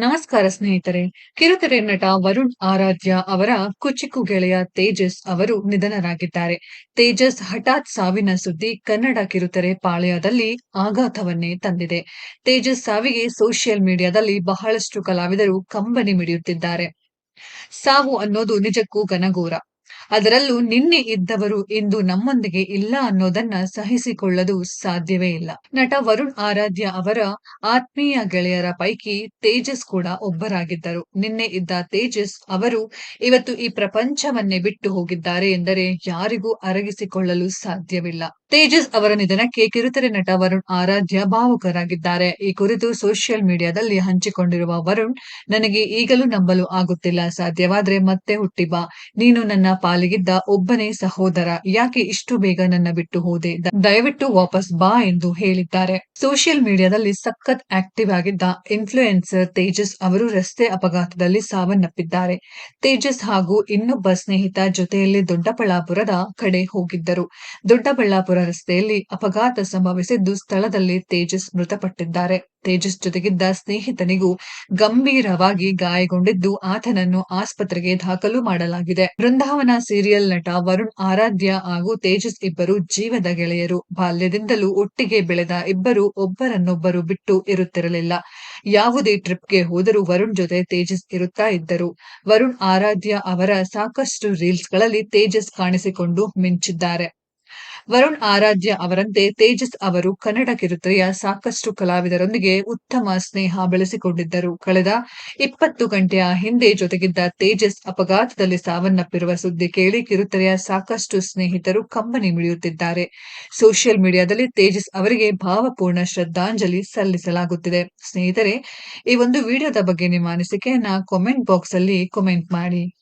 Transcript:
ನಮಸ್ಕಾರ ಸ್ನೇಹಿತರೆ. ಕಿರುತೆರೆ ನಟ ವರುಣ್ ಆರಾಧ್ಯ ಅವರ ಕುಚಿಕು ಗೆಳೆಯ ತೇಜಸ್ ಅವರು ನಿಧನರಾಗಿದ್ದಾರೆ. ತೇಜಸ್ ಹಠಾತ್ ಸಾವಿನ ಸುದ್ದಿ ಕನ್ನಡ ಕಿರುತೆರೆ ಪಾಳ್ಯದಲ್ಲಿ ಆಘಾತವನ್ನೇ ತಂದಿದೆ. ತೇಜಸ್ ಸಾವಿಗೆ ಸೋಷಿಯಲ್ ಮೀಡಿಯಾದಲ್ಲಿ ಬಹಳಷ್ಟು ಕಲಾವಿದರು ಕಂಬನಿ ಮಿಡಿಯುತ್ತಿದ್ದಾರೆ. ಸಾವು ಅನ್ನೋದು ನಿಜಕ್ಕೂ ಘನಘೋರ. ಅದರಲ್ಲೂ ನಿನ್ನೆ ಇದ್ದವರು ಇಂದು ನಮ್ಮೊಂದಿಗೆ ಇಲ್ಲ ಅನ್ನೋದನ್ನ ಸಹಿಸಿಕೊಳ್ಳಲು ಸಾಧ್ಯವೇ ಇಲ್ಲ. ನಟ ವರುಣ್ ಆರಾಧ್ಯ ಅವರ ಆತ್ಮೀಯ ಗೆಳೆಯರ ಪೈಕಿ ತೇಜಸ್ ಕೂಡ ಒಬ್ಬರಾಗಿದ್ದರು. ನಿನ್ನೆ ಇದ್ದ ತೇಜಸ್ ಅವರು ಇವತ್ತು ಈ ಪ್ರಪಂಚವನ್ನೇ ಬಿಟ್ಟು ಹೋಗಿದ್ದಾರೆ ಎಂದರೆ ಯಾರಿಗೂ ಅರಗಿಸಿಕೊಳ್ಳಲು ಸಾಧ್ಯವಿಲ್ಲ. ತೇಜಸ್ ಅವರ ನಿಧನಕ್ಕೆ ಕಿರುತೆರೆ ನಟ ವರುಣ್ ಆರಾಧ್ಯ ಭಾವುಕರಾಗಿದ್ದಾರೆ. ಈ ಕುರಿತು ಸೋಷಿಯಲ್ ಮೀಡಿಯಾದಲ್ಲಿ ಹಂಚಿಕೊಂಡಿರುವ ವರುಣ್, ನನಗೆ ಈಗಲೂ ನಂಬಲು ಆಗುತ್ತಿಲ್ಲ, ಸಾಧ್ಯವಾದ್ರೆ ಮತ್ತೆ ಹುಟ್ಟಿಬಾ, ನೀನು ನನ್ನ ಪಾಲಿಗಿದ್ದ ಒಬ್ಬನೇ ಸಹೋದರ, ಯಾಕೆ ಇಷ್ಟು ಬೇಗ ನನ್ನ ಬಿಟ್ಟು ಹೋದೆ? ದಯವಿಟ್ಟು ವಾಪಸ್ ಬಾ ಎಂದು ಹೇಳಿದ್ದಾರೆ. ಸೋಷಿಯಲ್ ಮೀಡಿಯಾದಲ್ಲಿ ಸಖತ್ ಆಕ್ಟಿವ್ ಆಗಿದ್ದ ಇನ್ಫ್ಲೂಯೆನ್ಸರ್ ತೇಜಸ್ ಅವರು ರಸ್ತೆ ಅಪಘಾತದಲ್ಲಿ ಸಾವನ್ನಪ್ಪಿದ್ದಾರೆ. ತೇಜಸ್ ಹಾಗೂ ಇನ್ನೊಬ್ಬ ಸ್ನೇಹಿತ ಜೊತೆಯಲ್ಲಿ ದೊಡ್ಡಬಳ್ಳಾಪುರದ ಕಡೆ ಹೋಗಿದ್ದರು. ದೊಡ್ಡಬಳ್ಳಾಪುರ ರಸ್ತೆಯಲ್ಲಿ ಅಪಘಾತ ಸಂಭವಿಸಿದ್ದು ಸ್ಥಳದಲ್ಲಿ ತೇಜಸ್ ಮೃತಪಟ್ಟಿದ್ದಾರೆ. ತೇಜಸ್ ಜೊತೆಗಿದ್ದ ಸ್ನೇಹಿತನಿಗೂ ಗಂಭೀರವಾಗಿ ಗಾಯಗೊಂಡಿದ್ದು ಆತನನ್ನು ಆಸ್ಪತ್ರೆಗೆ ದಾಖಲು ಮಾಡಲಾಗಿದೆ. ಬೃಂದಾವನ ಸೀರಿಯಲ್ ನಟ ವರುಣ್, ಆರಾಧ್ಯ ಹಾಗೂ ತೇಜಸ್ ಇಬ್ಬರು ಜೀವದ ಗೆಳೆಯರು. ಬಾಲ್ಯದಿಂದಲೂ ಒಟ್ಟಿಗೆ ಬೆಳೆದ ಇಬ್ಬರು ಒಬ್ಬರನ್ನೊಬ್ಬರು ಬಿಟ್ಟು ಇರುತ್ತಿರಲಿಲ್ಲ. ಯಾವುದೇ ಟ್ರಿಪ್ಗೆ ಹೋದರೂ ವರುಣ್ ಜೊತೆ ತೇಜಸ್ ಇರುತ್ತಾ ಇದ್ದರು. ವರುಣ್, ಆರಾಧ್ಯ ಅವರ ಸಾಕಷ್ಟು ರೀಲ್ಸ್ಗಳಲ್ಲಿ ತೇಜಸ್ ಕಾಣಿಸಿಕೊಂಡು ಮಿಂಚಿದ್ದಾರೆ. ವರುಣ್ ಆರಾಧ್ಯ ಅವರಂತೆ ತೇಜಸ್ ಅವರು ಕನ್ನಡ ಕಿರುತೆರೆಯ ಸಾಕಷ್ಟು ಕಲಾವಿದರೊಂದಿಗೆ ಉತ್ತಮ ಸ್ನೇಹ ಬೆಳೆಸಿಕೊಂಡಿದ್ದರು. ಕಳೆದ ಇಪ್ಪತ್ತು ಗಂಟೆಯ ಹಿಂದೆ ಜೊತೆಗಿದ್ದ ತೇಜಸ್ ಅಪಘಾತದಲ್ಲಿ ಸಾವನ್ನಪ್ಪಿರುವ ಸುದ್ದಿ ಕೇಳಿ ಕಿರುತೆರೆಯ ಸಾಕಷ್ಟು ಸ್ನೇಹಿತರು ಕಂಬನಿ ಮಿಡಿಯುತ್ತಿದ್ದಾರೆ. ಸೋಷಿಯಲ್ ಮೀಡಿಯಾದಲ್ಲಿ ತೇಜಸ್ ಅವರಿಗೆ ಭಾವಪೂರ್ಣ ಶ್ರದ್ಧಾಂಜಲಿ ಸಲ್ಲಿಸಲಾಗುತ್ತಿದೆ. ಸ್ನೇಹಿತರೆ, ಈ ಒಂದು ವಿಡಿಯೋದ ಬಗ್ಗೆ ನಿಮ್ಮ ಅನಿಸಿಕೆಯನ್ನ ಕಾಮೆಂಟ್ ಬಾಕ್ಸ್ ಅಲ್ಲಿ ಕಾಮೆಂಟ್ ಮಾಡಿ.